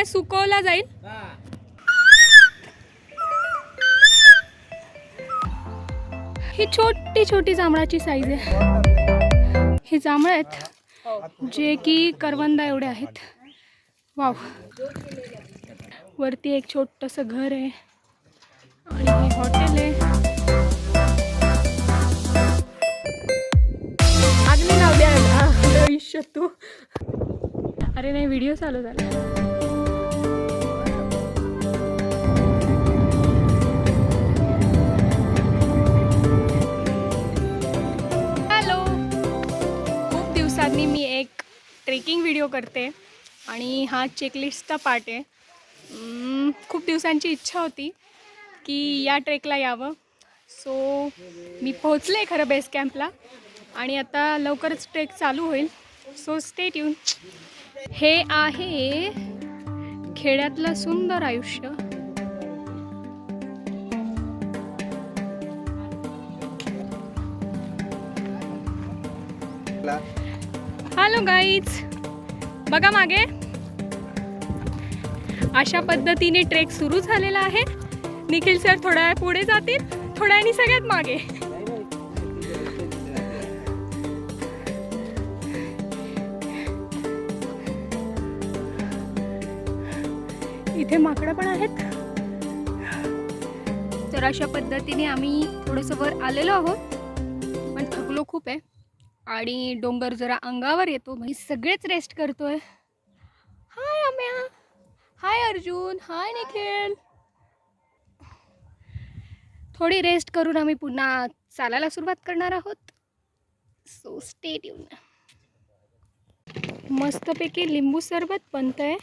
काय सुकवला जाईल? ही. छोटी छोटी जांभळाची साईज आहे. हे जांभळ आहेत जे की करवंदा एवढे आहेत. वाव वरती एक छोटंसं घर आहे. आणि हे हॉटेल आहे. आगली नाव द्या आयुष्य तू अरे नाही व्हिडिओ चालू झाला. दिवसांनी मी एक ट्रेकिंग व्हिडिओ करते आणि हा चेकलिस्टचा पार्ट आहे. खूप दिवसांची इच्छा होती की या ट्रेकला यावं. सो मी पोहोचले खरं बेस कॅम्पला आणि आता लवकरच ट्रेक चालू होईल. सो स्टेट येऊन हे आहे खेड्यातलं सुंदर आयुष्य. हॅलो गाईज बघा मागे. अशा पद्धतीने ट्रेक सुरू झालेला आहे. निखिल सर थोड्या वेळ पुढे जातील. थोड्या वेळाने सगळ्यात मागे. इथे माकडं पण आहेत. तर अशा पद्धतीने आम्ही थोडंसं वर आलेलो आहोत. पण थकलो खूप आहे. आणि डोंगर जरा अंगावर येतो. म्हणजे सगळेच रेस्ट करतोय. हाय अम्या. हाय अर्जुन. हाय निखिल. थोडी रेस्ट करून आम्ही पुन्हा चालायला सुरुवात करणार आहोत. सो स्टेट येऊन मस्तपैकी लिंबू सरबत बनतंय.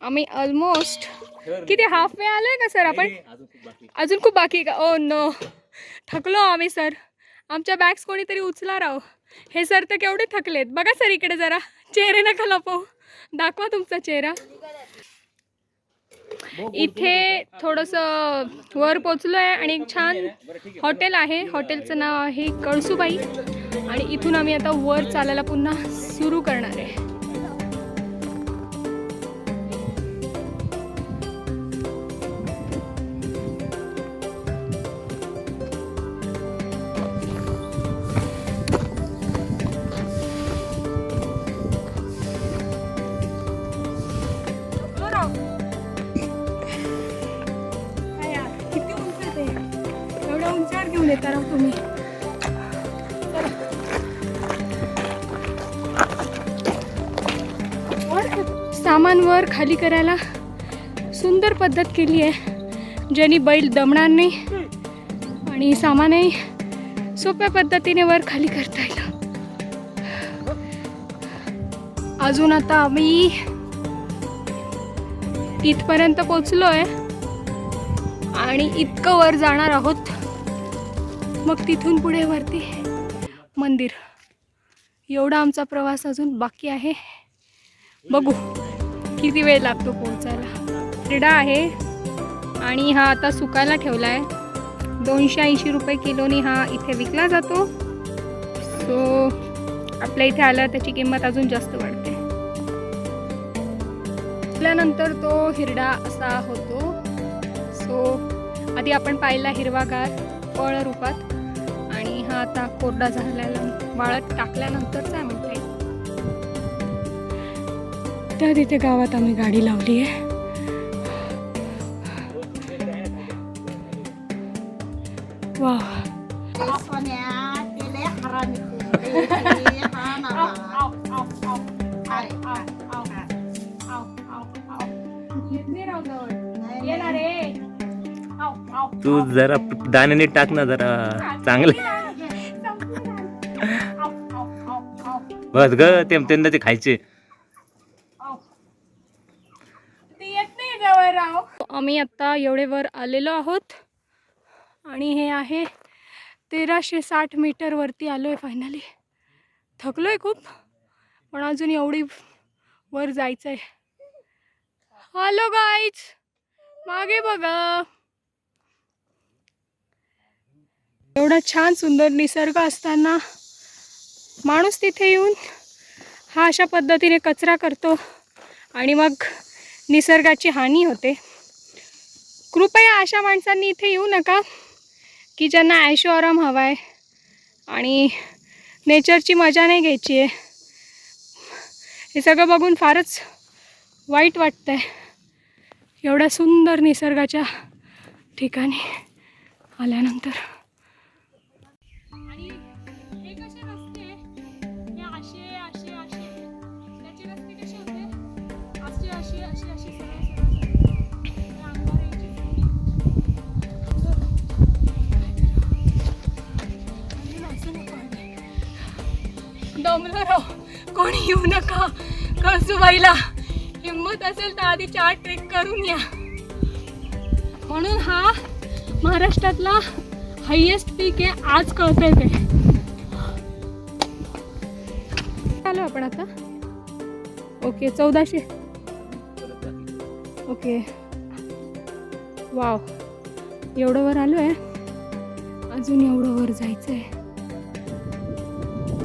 आम्ही ऑलमोस्ट किती हाफ वे आलोय का सर? आपण अजून खूप बाकी का? ओ नो थकलो आम्ही सर. आमच्या बॅग्स कोणीतरी उचला राव. हे सर तर केवढे थकलेत. बघा सर इकडे जरा. चेहरे नका लपवू. दाखवा तुमचा चेहरा. इथे थोडंसं वर पोचलो आहे आणि एक छान हॉटेल आहे. हॉटेलचं नाव आहे कळसुबाई. आणि इथून आम्ही आता वर चालायला पुन्हा सुरू करणार आहे. एवढ्या घेऊन येता राव तुम्ही. सामान वर खाली करायला सुंदर पद्धत केली आहे. ज्यांनी बैल दमणार नाही आणि सामानही सोप्या पद्धतीने वर खाली करता येईल. अजून आता आम्ही इथपर्यंत पोचलो आहे आणि इतकं वर जाणार आहोत. मग तिथून पुढे वरती मंदिर. एवढा आमचा प्रवास अजून बाकी आहे. बघू किती वेळ लागतो पोहोचायला. क्रीडा आहे आणि हा आता सुकायला ठेवला आहे दोनशे ऐंशी रुपये किलोनी हा इथे विकला जातो. सो आपल्या इथे आला त्याची किंमत अजून जास्त वाढते. त्यानंतर तो हिरडा असा होतो. सो आधी आपण पाहिला हिरवागार फळ रूपात आता कोरडा झालेला वाळत टाकल्यानंतरचा आहे म्हणता तर गावात आम्ही गाडी लावली आहे. वा तू जरा दाण्याने टाक ना जरा चांगले. बस ग ते त्यांना ते खायचे आम्ही आता एवढे वर आलेलो आहोत. आणि हे आहे तेराशे साठ मीटर वरती आलो आहे फायनली थकलो आहे खूप पण अजून एवढी वर जायचं आहे हॅलो गाईज मागे बघा. एवढा छान सुंदर निसर्ग असताना माणूस तिथे येऊन हा अशा पद्धतीने कचरा करतो आणि मग निसर्गाची हानी होते. कृपया अशा माणसांनी इथे येऊ नका की ज्यांना ऐशो आराम हवा आहे आणि नेचरची मजा नाही घ्यायची आहे हे सगळं बघून फारच वाईट वाटतं आहे एवढ्या सुंदर निसर्गाच्या ठिकाणी आल्यानंतर. कोणी येऊ नका. कळसूबाईला हिंमत असेल तर आधी चार ट्रेक करून या. म्हणून हा महाराष्ट्रातला हायेस्ट पीक आहे आज कळतंय ते. आलो आपण आता. ओके चौदाशे. ओके वाव एवढं वर आलो आहे अजून एवढं वर जायचं आहे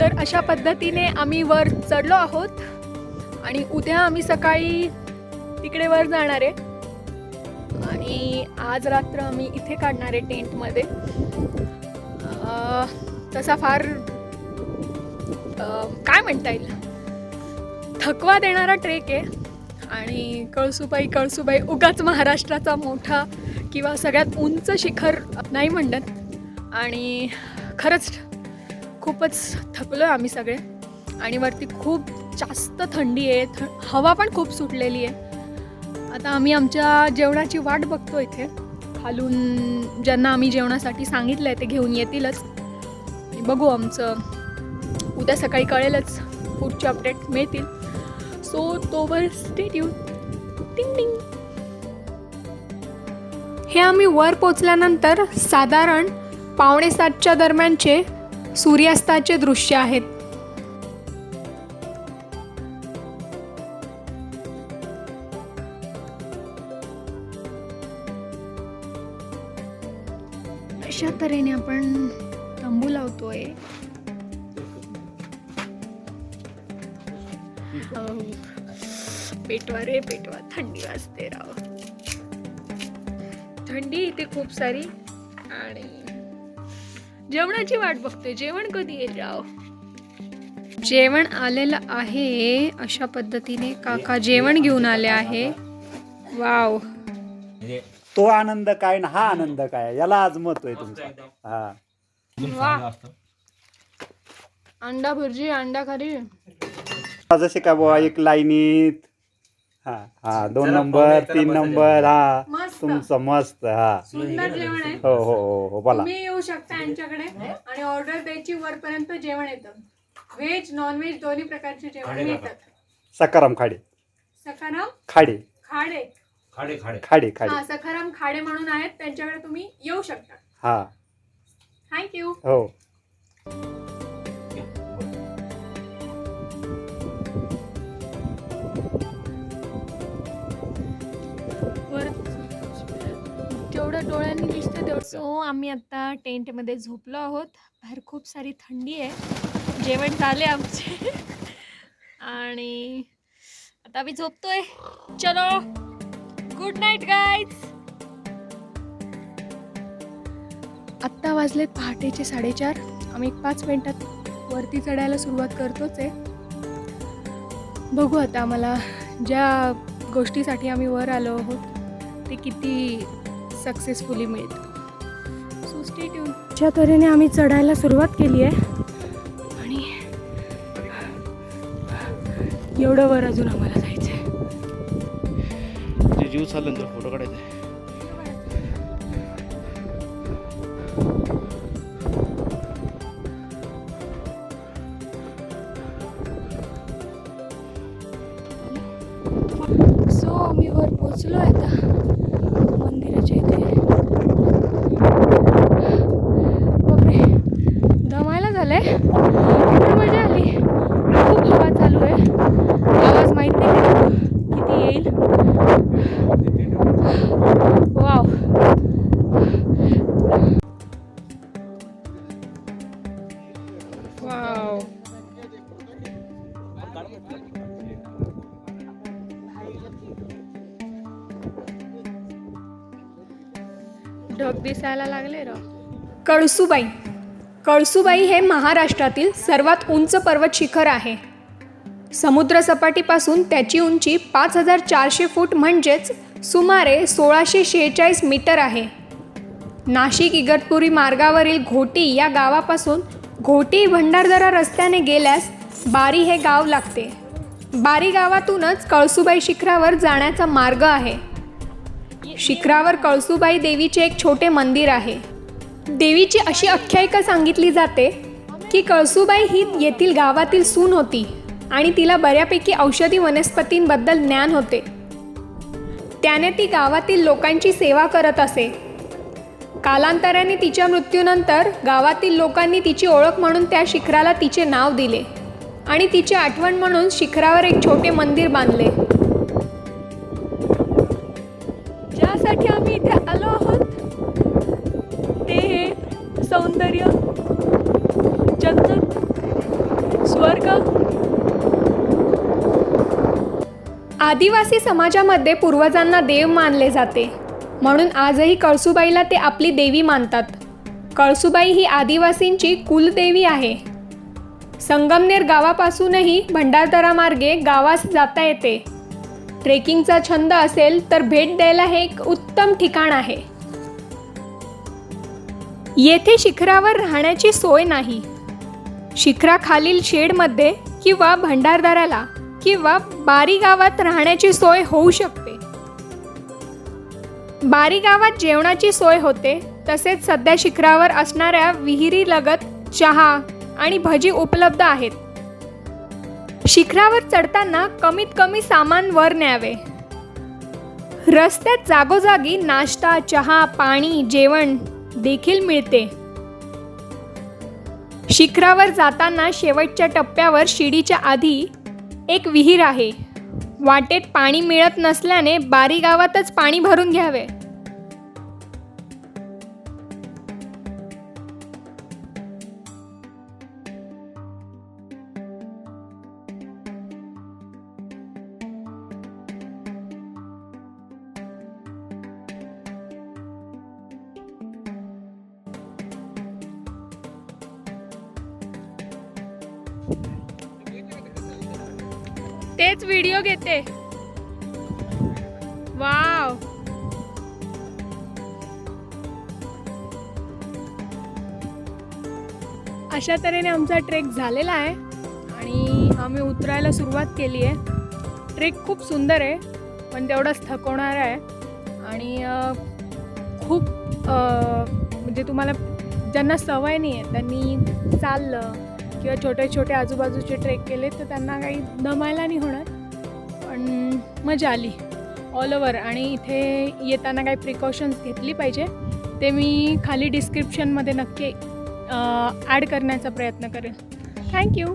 तर अशा पद्धतीने आम्ही वर चढलो आहोत. आणि उद्या आम्ही सकाळी तिकडे वर जाणार आहे. आणि आज रात्र आम्ही इथे काढणार आहे टेंटमध्ये. तसा फार काय म्हणता येईल? थकवा देणारा ट्रेक आहे. आणि कळसुबाई कळसुबाई उगाच महाराष्ट्राचा मोठा किंवा सगळ्यात उंच शिखर नाही म्हणत. आणि खरंच खूपच थकलो आहे आम्ही सगळे. आणि वरती खूप जास्त थंडी आहे. थ हवा पण खूप सुटलेली आहे. आता आम्ही आमच्या जेवणाची वाट बघतो इथे. खालून ज्यांना आम्ही जेवणासाठी सांगितलं आहे ते घेऊन येतीलच. बघू आमचं उद्या सकाळी कळेलच. पुढचे अपडेट मिळतील. सो तोवर स्टेट यू टिंग टिंग हे आम्ही वर पोचल्यानंतर साधारण पावणे सातच्या दरम्यानचे सूर्यास्ताचे दृश्य आहेत. अशा तऱ्हेने आपण तंबू लावतोय. पेटवा रे पेटवा. थंडी वाजते राव. थंडी इथे खूप सारी आणि जेवणाची वाट बघते. जेवण कधी येईल राव? जेवण आलेलं आहे अशा पद्धतीने. काका जेवण घेऊन आले आहे. वाव. तो आनंद काय ना हा आनंद काय? याला आज महत्त्व आहे तुमचा. हा. वा. अंडा भुर्जी अंडा करी जसे का बुवा एक लाईनीत. हा हा दोन नंबर तीन नंबर हा. तुमचं मस्त. हा. सुंदर जेवण आहे. हो हो हो हो बोला. तुम्ही येऊ शकता यांच्याकडे आणि ऑर्डर द्यायची वरपर्यंत जेवण येतं. व्हेज नॉन व्हेज दोन्ही प्रकारचे जेवण मिळतात. सकाराम खाडे. सखाराम खाडे. खाडे. खाडे खाडे. खाडे खाडे. हा सखाराम खाडे म्हणून आहेत. त्यांच्याकडे तुम्ही येऊ शकता. हा. थँक्यू हो. जेवढं डोळ्यांनी दिसतं तेवढं. सो आम्ही आता टेंटमध्ये झोपलो आहोत. बाहेर खूप सारी थंडी आहे. जेवण झाले आमचे. आणि आता आम्ही झोपतोय. चलो. गुड नाईट गाईज आत्ता वाजलेत पहाटेचे साडेचार. आम्ही एक पाच मिनिटात वरती चढायला सुरुवात करतोच आहे. बघू आता आम्हाला ज्या गोष्टीसाठी आम्ही वर आलो आहोत ते किती सक्सेसफुली मिळतं सो स्टे ट्यून अशा तऱ्हेने आम्ही चढायला सुरुवात केली आहे आणि एवढं वर अजून आम्हाला जायचं आहे जे जीव चाललं तर फोटो काढायचा सो आम्ही वर पोचलो आता. ढग दिसायला लागले र. कळसुबाई. कळसुबाई हे महाराष्ट्रातील सर्वात उंच पर्वत शिखर आहे. समुद्रसपाटीपासून त्याची उंची पाच हजार चारशे फूट म्हणजेच सुमारे सोळाशे शेहेचाळीस मीटर आहे. नाशिक इगतपुरी मार्गावरील घोटी या गावापासून घोटी भंडारदरा रस्त्याने गेल्यास बारी हे गाव लागते. बारी गावातूनच कळसुबाई शिखरावर जाण्याचा मार्ग आहे. शिखरावर कळसुबाई देवीचे एक छोटे मंदिर आहे. देवीची अशी आख्यायिका सांगितली जाते की कळसुबाई ही येथील गावातील सून होती आणि तिला बऱ्यापैकी औषधी वनस्पतींबद्दल ज्ञान होते. त्याने ती गावातील लोकांची सेवा करत असे. कालांतराने तिच्या मृत्यूनंतर गावातील लोकांनी तिची ओळख म्हणून त्या शिखराला तिचे नाव दिले आणि तिची आठवण म्हणून शिखरावर एक छोटे मंदिर बांधले. आलो आहोत. ते हे सौंदर्य जगत स्वर्ग. आदिवासी समाजामध्ये पूर्वजांना देव मानले जाते. म्हणून आजही कळसुबाईला ते आपली देवी मानतात. कळसुबाई ही आदिवासींची कुलदेवी आहे. संगमनेर गावापासूनही भंडारदरा मार्गे गावास जाता येते. ट्रेकिंगचा छंद असेल तर भेट द्यायला हे एक उत्तम ठिकाण आहे. येथे शिखरावर राहण्याची सोय नाही. शिखराखालील शेडमध्ये किंवा भंडारदाराला किंवा बारी गावात राहण्याची सोय होऊ शकते. बारी गावात जेवणाची सोय होते तसेच सध्या शिखरावर असणाऱ्या विहिरीलगत चहा आणि भजी उपलब्ध आहेत. शिखरावर चढताना कमीत कमी सामान वर न्यावे. रस्त्यात जागोजागी नाश्ता चहा पाणी जेवण देखील मिळते. शिखरावर जाताना शेवटच्या टप्प्यावर शिडीच्या आधी एक विहीर आहे. वाटेत पाणी मिळत नसल्याने बारी गावातच पाणी भरून घ्यावे. तेच व्हिडिओ घेते. वाव अशा तऱ्हेने आमचा ट्रेक झालेला आहे आणि आम्ही उतरायला सुरुवात केली आहे ट्रेक खूप सुंदर आहे पण तेवढाच थकवणार आहे. आणि खूप म्हणजे तुम्हाला ज्यांना सवय नाही आहे त्यांनी चाललं किंवा छोटे छोटे आजूबाजूचे ट्रेक केले तर त्यांना काही दमायला नाही होणार. पण मजा आली. ऑल ओव्हर आणि इथे येताना काही प्रिकॉशन्स घेतली पाहिजे. ते मी खाली डिस्क्रिप्शनमध्ये नक्की ॲड करण्याचा प्रयत्न करेन थँक्यू